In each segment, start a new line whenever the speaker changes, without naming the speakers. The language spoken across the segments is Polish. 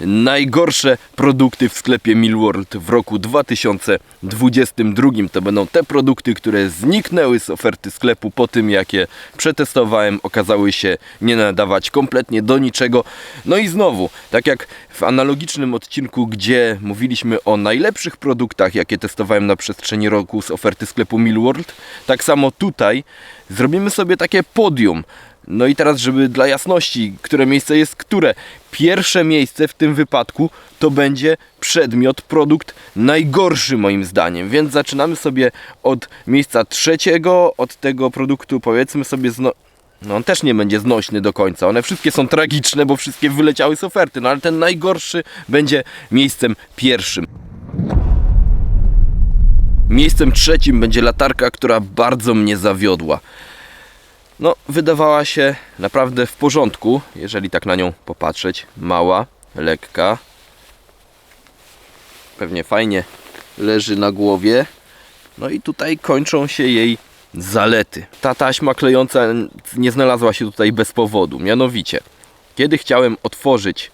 najgorsze produkty w sklepie Millworld w roku 2022. To będą te produkty, które zniknęły z oferty sklepu po tym, jak je przetestowałem, okazały się nie nadawać kompletnie do niczego. No i znowu, tak jak w analogicznym odcinku, gdzie mówiliśmy o najlepszych produktach, jakie testowałem na przestrzeni roku z oferty sklepu Millworld, tak samo tutaj zrobimy sobie takie podium. No i teraz, żeby dla jasności, które miejsce jest które. Pierwsze miejsce w tym wypadku to będzie przedmiot, produkt najgorszy moim zdaniem. Więc zaczynamy sobie od miejsca trzeciego, od tego produktu powiedzmy sobie zno... No on też nie będzie znośny do końca. One wszystkie są tragiczne, bo wszystkie wyleciały z oferty. No ale ten najgorszy będzie miejscem pierwszym. Miejscem trzecim będzie latarka, która bardzo mnie zawiodła. No, wydawała się naprawdę w porządku, jeżeli tak na nią popatrzeć. Mała, lekka. Pewnie fajnie leży na głowie. No i tutaj kończą się jej zalety. Ta taśma klejąca nie znalazła się tutaj bez powodu. Mianowicie, kiedy chciałem otworzyć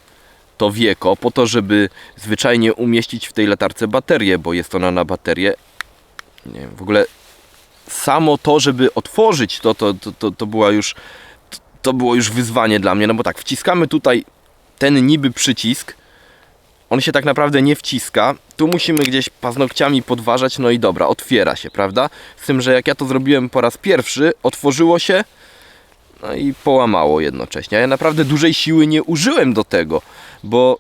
to wieko po to, żeby zwyczajnie umieścić w tej latarce baterię, bo jest ona na baterię. Nie wiem, w ogóle samo to, żeby otworzyć to, to, to, to, to była już to, było już wyzwanie dla mnie, no bo tak, wciskamy tutaj ten niby przycisk, on się tak naprawdę nie wciska, tu musimy gdzieś paznokciami podważać, no i dobra, otwiera się, prawda? Z tym, że jak ja to zrobiłem po raz pierwszy, otworzyło się, no i połamało jednocześnie. Ja naprawdę dużej siły nie użyłem do tego, bo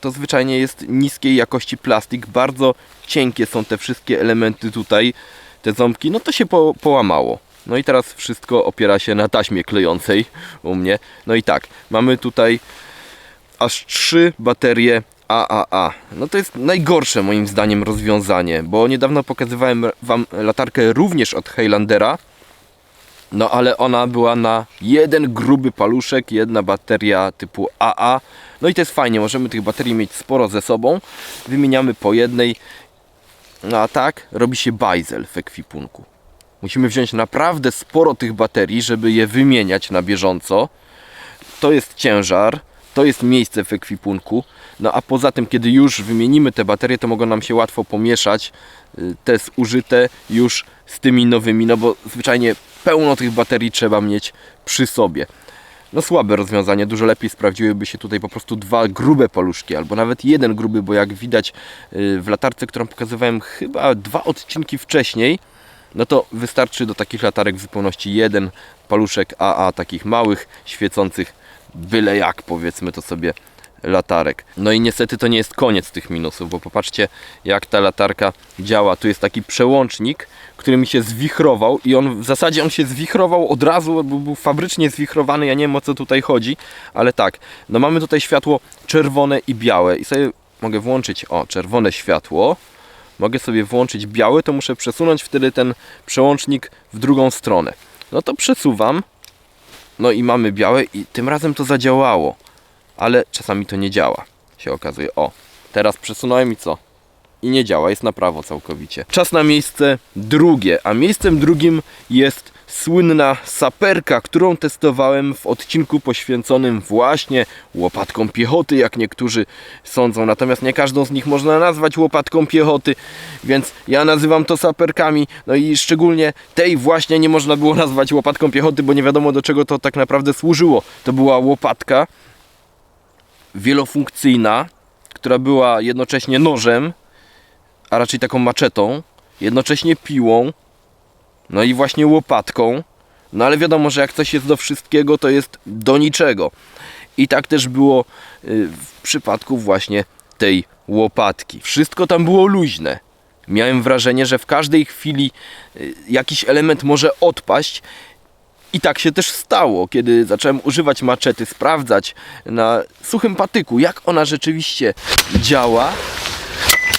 to zwyczajnie jest niskiej jakości plastik, bardzo cienkie są te wszystkie elementy tutaj, te ząbki, no to się po, połamało. No i teraz wszystko opiera się na taśmie klejącej u mnie. No i tak, mamy tutaj aż trzy baterie AAA. No to jest najgorsze moim zdaniem rozwiązanie, bo niedawno pokazywałem Wam latarkę również od Highlandera, no ale ona była na jeden gruby paluszek, jedna bateria typu AA. No i to jest fajnie, możemy tych baterii mieć sporo ze sobą. Wymieniamy po jednej. No a tak robi się bajzel w ekwipunku. Musimy wziąć naprawdę sporo tych baterii, żeby je wymieniać na bieżąco. To jest ciężar, to jest miejsce w ekwipunku. No a poza tym, kiedy już wymienimy te baterie, to mogą nam się łatwo pomieszać y, te zużyte już z tymi nowymi, no bo zwyczajnie pełno tych baterii trzeba mieć przy sobie. No słabe rozwiązanie, dużo lepiej sprawdziłyby się tutaj po prostu dwa grube paluszki, albo nawet jeden gruby, bo jak widać y, w latarce, którą pokazywałem chyba dwa odcinki wcześniej, no to wystarczy do takich latarek w zupełności jeden paluszek AA, takich małych, świecących, byle jak powiedzmy to sobie latarek. No i niestety to nie jest koniec tych minusów, bo popatrzcie jak ta latarka działa. Tu jest taki przełącznik, który mi się zwichrował i on w zasadzie on się zwichrował od razu, bo był fabrycznie zwichrowany, ja nie wiem o co tutaj chodzi, ale tak, no mamy tutaj światło czerwone i białe i sobie mogę włączyć, o, czerwone światło, mogę sobie włączyć białe, to muszę przesunąć wtedy ten przełącznik w drugą stronę. No to przesuwam, no i mamy białe i tym razem to zadziałało, ale czasami to nie działa, się okazuje. O, teraz przesunąłem i co? I nie działa, jest na prawo całkowicie. Czas na miejsce drugie, a miejscem drugim jest słynna saperka, którą testowałem w odcinku poświęconym właśnie łopatkom piechoty, jak niektórzy sądzą. Natomiast nie każdą z nich można nazwać łopatką piechoty, więc ja nazywam to saperkami. No i szczególnie tej właśnie nie można było nazwać łopatką piechoty, bo nie wiadomo do czego to tak naprawdę służyło. To była łopatka wielofunkcyjna, która była jednocześnie nożem, a raczej taką maczetą, jednocześnie piłą, no i właśnie łopatką. No ale wiadomo, że jak coś jest do wszystkiego, to jest do niczego. I tak też było y, w przypadku właśnie tej łopatki. Wszystko tam było luźne. Miałem wrażenie, że w każdej chwili y, jakiś element może odpaść. I tak się też stało, kiedy zacząłem używać maczety, sprawdzać na suchym patyku, jak ona rzeczywiście działa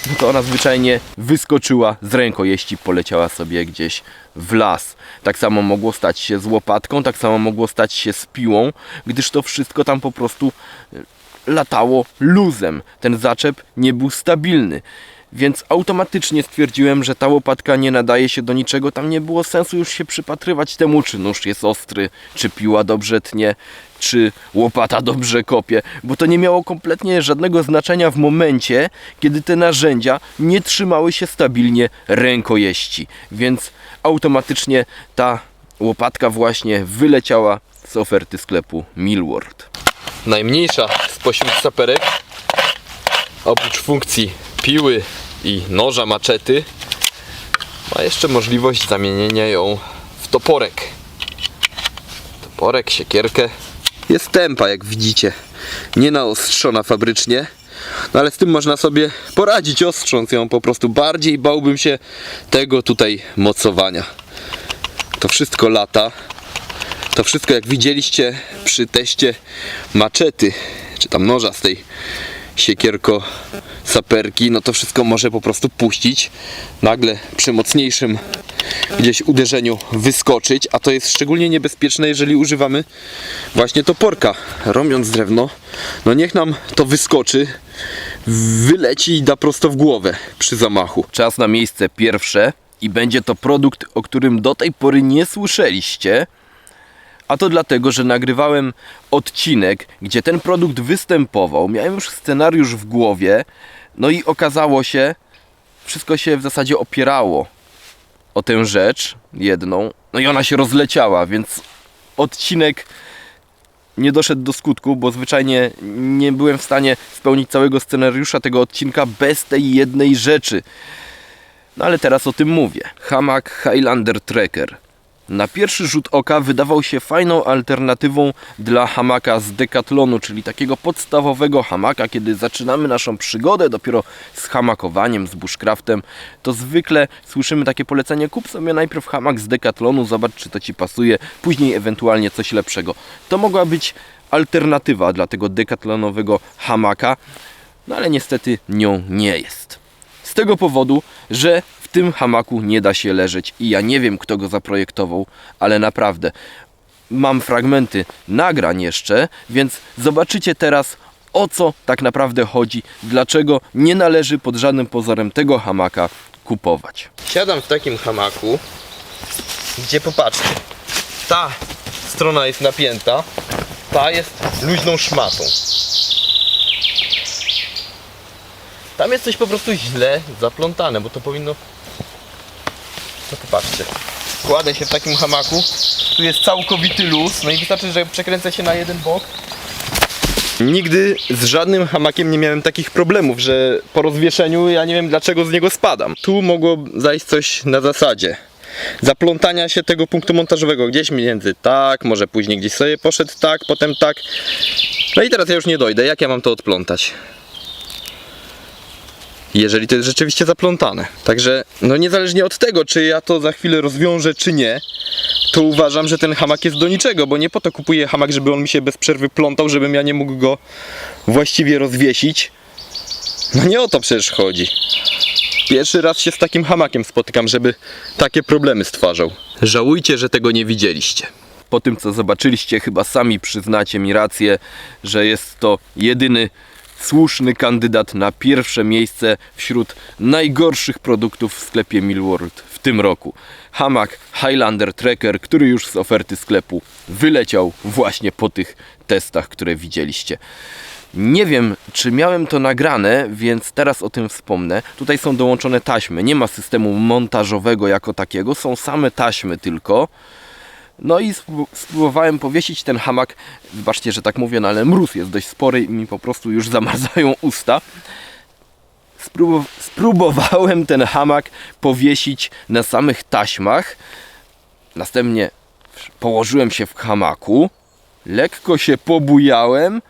no to ona zwyczajnie wyskoczyła z rękojeści, poleciała sobie gdzieś w las. Tak samo mogło stać się z łopatką, tak samo mogło stać się z piłą, gdyż to wszystko tam po prostu latało luzem. Ten zaczep nie był stabilny. Więc automatycznie stwierdziłem, że ta łopatka nie nadaje się do niczego. Tam nie było sensu już się przypatrywać temu, czy nóż jest ostry, czy piła dobrze tnie, czy łopata dobrze kopie, bo to nie miało kompletnie żadnego znaczenia w momencie, kiedy te narzędzia nie trzymały się stabilnie rękojeści. Więc automatycznie ta łopatka właśnie wyleciała z oferty sklepu Millward. Najmniejsza spośród saperek oprócz funkcji piły i noża maczety ma jeszcze możliwość zamienienia ją w toporek. Toporek, siekierkę. Jest tempa, jak widzicie. Nie naostrzona fabrycznie. No ale z tym można sobie poradzić, ostrząc ją po prostu. Bardziej bałbym się tego tutaj mocowania. To wszystko lata. To wszystko, jak widzieliście przy teście maczety, czy tam noża z tej siekierko saperki, no to wszystko może po prostu puścić. Nagle przy mocniejszym gdzieś uderzeniu wyskoczyć, a to jest szczególnie niebezpieczne, jeżeli używamy właśnie toporka. Robiąc drewno, no niech nam to wyskoczy, wyleci i da prosto w głowę przy zamachu. Czas na miejsce pierwsze i będzie to produkt, o którym do tej pory nie słyszeliście. A to dlatego, że nagrywałem odcinek, gdzie ten produkt występował. Miałem już scenariusz w głowie, no i okazało się, wszystko się w zasadzie opierało o tę rzecz jedną. No i ona się rozleciała, więc odcinek nie doszedł do skutku, bo zwyczajnie nie byłem w stanie spełnić całego scenariusza tego odcinka bez tej jednej rzeczy. No ale teraz o tym mówię. Hamak Highlander Tracker. Na pierwszy rzut oka wydawał się fajną alternatywą dla hamaka z Decathlonu, czyli takiego podstawowego hamaka, kiedy zaczynamy naszą przygodę dopiero z hamakowaniem, z bushcraftem, to zwykle słyszymy takie polecenie kup sobie najpierw hamak z Decathlonu, zobacz czy to Ci pasuje, później ewentualnie coś lepszego. To mogła być alternatywa dla tego dekatlonowego hamaka, no ale niestety nią nie jest. Z tego powodu, że tym hamaku nie da się leżeć i ja nie wiem kto go zaprojektował, ale naprawdę mam fragmenty nagrań jeszcze, więc zobaczycie teraz o co tak naprawdę chodzi, dlaczego nie należy pod żadnym pozorem tego hamaka kupować. Siadam w takim hamaku, gdzie popatrzcie, ta strona jest napięta, ta jest luźną szmatą. Tam jest coś po prostu źle zaplątane, bo to powinno... Popatrzcie. Kładę się w takim hamaku. Tu jest całkowity luz, no i wystarczy, że przekręcę się na jeden bok. Nigdy z żadnym hamakiem nie miałem takich problemów, że po rozwieszeniu ja nie wiem dlaczego z niego spadam. Tu mogło zajść coś na zasadzie zaplątania się tego punktu montażowego gdzieś między tak, może później gdzieś sobie poszedł tak, potem tak. No i teraz ja już nie dojdę, jak ja mam to odplątać? Jeżeli to jest rzeczywiście zaplątane. Także no niezależnie od tego, czy ja to za chwilę rozwiążę, czy nie, to uważam, że ten hamak jest do niczego, bo nie po to kupuję hamak, żeby on mi się bez przerwy plątał, żebym ja nie mógł go właściwie rozwiesić. No nie o to przecież chodzi. Pierwszy raz się z takim hamakiem spotykam, żeby takie problemy stwarzał. Żałujcie, że tego nie widzieliście. Po tym, co zobaczyliście, chyba sami przyznacie mi rację, że jest to jedyny słuszny kandydat na pierwsze miejsce wśród najgorszych produktów w sklepie Millworld w tym roku. Hamak Highlander Tracker, który już z oferty sklepu wyleciał właśnie po tych testach, które widzieliście. Nie wiem, czy miałem to nagrane, więc teraz o tym wspomnę. Tutaj są dołączone taśmy. Nie ma systemu montażowego jako takiego, są same taśmy tylko. No i spró- spróbowałem powiesić ten hamak. Wybaczcie, że tak mówię, no ale mróz jest dość spory i mi po prostu już zamarzają usta. Spróbowałem ten hamak powiesić na samych taśmach. Następnie położyłem się w hamaku. Lekko się pobujałem.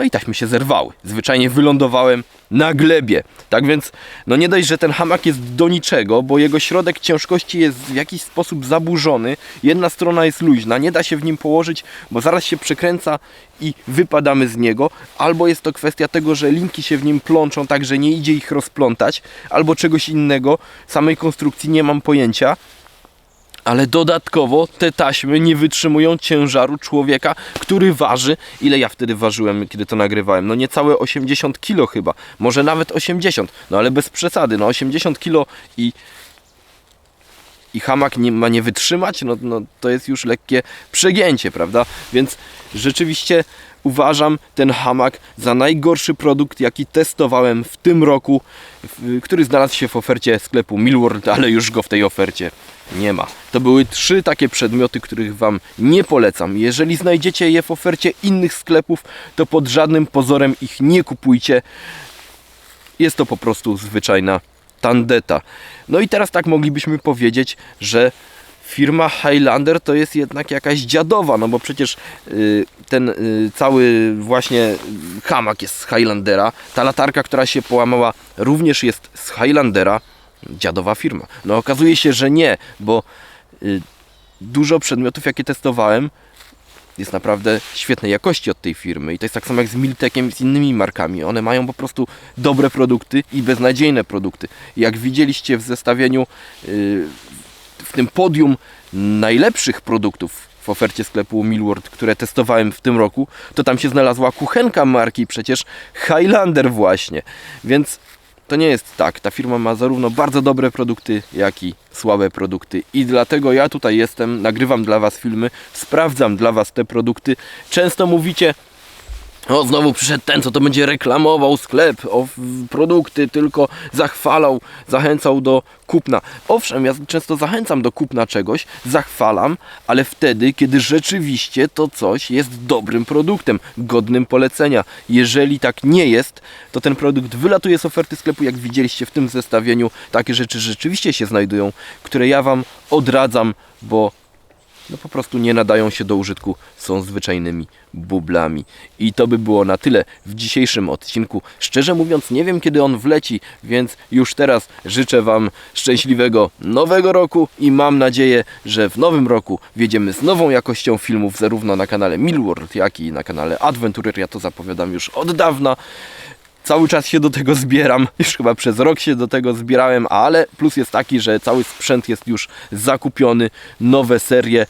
No i taśmy się zerwały. Zwyczajnie wylądowałem na glebie. Tak więc, no nie dość, że ten hamak jest do niczego, bo jego środek ciężkości jest w jakiś sposób zaburzony. Jedna strona jest luźna, nie da się w nim położyć, bo zaraz się przekręca i wypadamy z niego. Albo jest to kwestia tego, że linki się w nim plączą, tak że nie idzie ich rozplątać, albo czegoś innego. Samej konstrukcji nie mam pojęcia. Ale dodatkowo te taśmy nie wytrzymują ciężaru człowieka, który waży, ile ja wtedy ważyłem, kiedy to nagrywałem, no niecałe 80 kg chyba, może nawet 80, no ale bez przesady, no 80 kg i i hamak nie, ma nie wytrzymać, no, no to jest już lekkie przegięcie, prawda? Więc rzeczywiście uważam ten hamak za najgorszy produkt, jaki testowałem w tym roku, który znalazł się w ofercie sklepu Millworld, ale już go w tej ofercie nie ma. To były trzy takie przedmioty, których Wam nie polecam. Jeżeli znajdziecie je w ofercie innych sklepów, to pod żadnym pozorem ich nie kupujcie. Jest to po prostu zwyczajna tandeta. No i teraz tak moglibyśmy powiedzieć, że firma Highlander to jest jednak jakaś dziadowa, no bo przecież y, ten y, cały właśnie hamak jest z Highlandera, ta latarka, która się połamała również jest z Highlandera, dziadowa firma. No okazuje się, że nie, bo y, dużo przedmiotów jakie testowałem jest naprawdę świetnej jakości od tej firmy. I to jest tak samo jak z Miltekiem i z innymi markami. One mają po prostu dobre produkty i beznadziejne produkty. Jak widzieliście w zestawieniu, yy, w tym podium najlepszych produktów w ofercie sklepu Millward, które testowałem w tym roku, to tam się znalazła kuchenka marki przecież Highlander właśnie. Więc to nie jest tak. Ta firma ma zarówno bardzo dobre produkty, jak i słabe produkty. I dlatego ja tutaj jestem, nagrywam dla Was filmy, sprawdzam dla Was te produkty. Często mówicie, o, znowu przyszedł ten, co to będzie reklamował sklep, o produkty, tylko zachwalał, zachęcał do kupna. Owszem, ja często zachęcam do kupna czegoś, zachwalam, ale wtedy, kiedy rzeczywiście to coś jest dobrym produktem, godnym polecenia. Jeżeli tak nie jest, to ten produkt wylatuje z oferty sklepu, jak widzieliście w tym zestawieniu. Takie rzeczy rzeczywiście się znajdują, które ja Wam odradzam, bo no po prostu nie nadają się do użytku, są zwyczajnymi bublami. I to by było na tyle w dzisiejszym odcinku. Szczerze mówiąc, nie wiem kiedy on wleci, więc już teraz życzę Wam szczęśliwego nowego roku i mam nadzieję, że w nowym roku wjedziemy z nową jakością filmów, zarówno na kanale Millworld, jak i na kanale Adventurer. Ja to zapowiadam już od dawna cały czas się do tego zbieram. Już chyba przez rok się do tego zbierałem, ale plus jest taki, że cały sprzęt jest już zakupiony, nowe serie.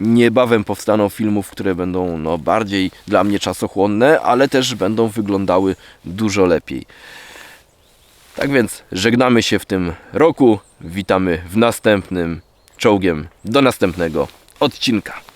Niebawem powstaną filmów, które będą no, bardziej dla mnie czasochłonne, ale też będą wyglądały dużo lepiej. Tak więc żegnamy się w tym roku. Witamy w następnym czołgiem. Do następnego odcinka.